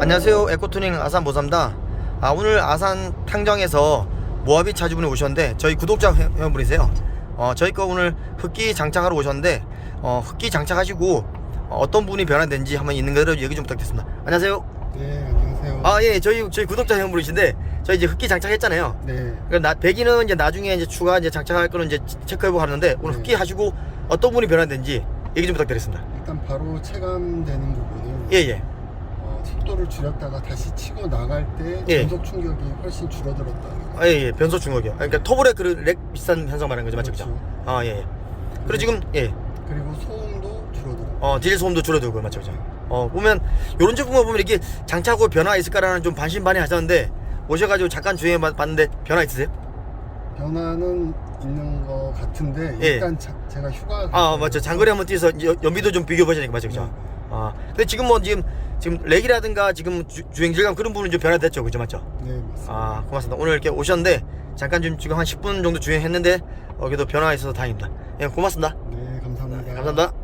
안녕하세요. 에코투닝 아산 모삼다. 아, 오늘 아산 탕정에서 모하비 차주분이 오셨는데 저희 구독자 회- 회원분이세요. 어, 저희 거 오늘 흑기 장착하러 오셨는데 어, 흑기 장착하시고 어, 어떤 부분이 변화된지 한번 있는 그대로 얘기 좀 부탁드리겠습니다. 안녕하세요. 네, 안녕하세요. 아예 저희 저희 구독자 회원분이신데 저희 이제 흑기 장착했잖아요. 네, 그 나, 배기는 이제 나중에 이제 추가 이제 장착할 거는 이제 체크해보고 하는데 오늘 네. 흑기 하시고 어떤 부분이 변화된지 얘기 좀 부탁드리겠습니다. 일단 바로 체감되는 부분은 예예. 어, 속도를 줄였다가 다시 치고 나갈 때 예. 전속 충격이 훨씬 줄어들었다는 거. 아, 예, 예. 변소 중국이요. 그러니까 터블의 그렉 비슷한 현상 말하는 거죠, 맞죠? 그죠? 그렇죠. 아, 예, 예. 그리고 지금, 예. 그리고 소음도 줄어들었고. 어, 디젤 소음도 줄어들고, 맞죠? 그죠? 어, 보면, 요런 제품을 보면 이게 장착하고 변화 있을까라는 좀 반신반의 하셨는데, 오셔가지고 잠깐 주행해 봤- 봤는데, 변화 있으세요? 변화는 있는 것 같은데 예. 일단 자- 제가 휴가 아, 맞죠. 장거리 한번 뛰어서 연비도 좀 비교해 보시니까, 맞죠? 그죠? 네. 아, 근데 지금 뭐, 지금, 지금 렉이라든가 지금 주, 주행 질감 그런 부분은 좀 변화됐죠, 그죠? 맞죠? 네, 맞습니다. 아, 고맙습니다. 오늘 이렇게 오셨는데, 잠깐 좀 지금 한 10분 정도 주행했는데, 어, 그래도 변화가 있어서 다행입니다. 예, 고맙습니다. 네, 감사합니다. 감사합니다.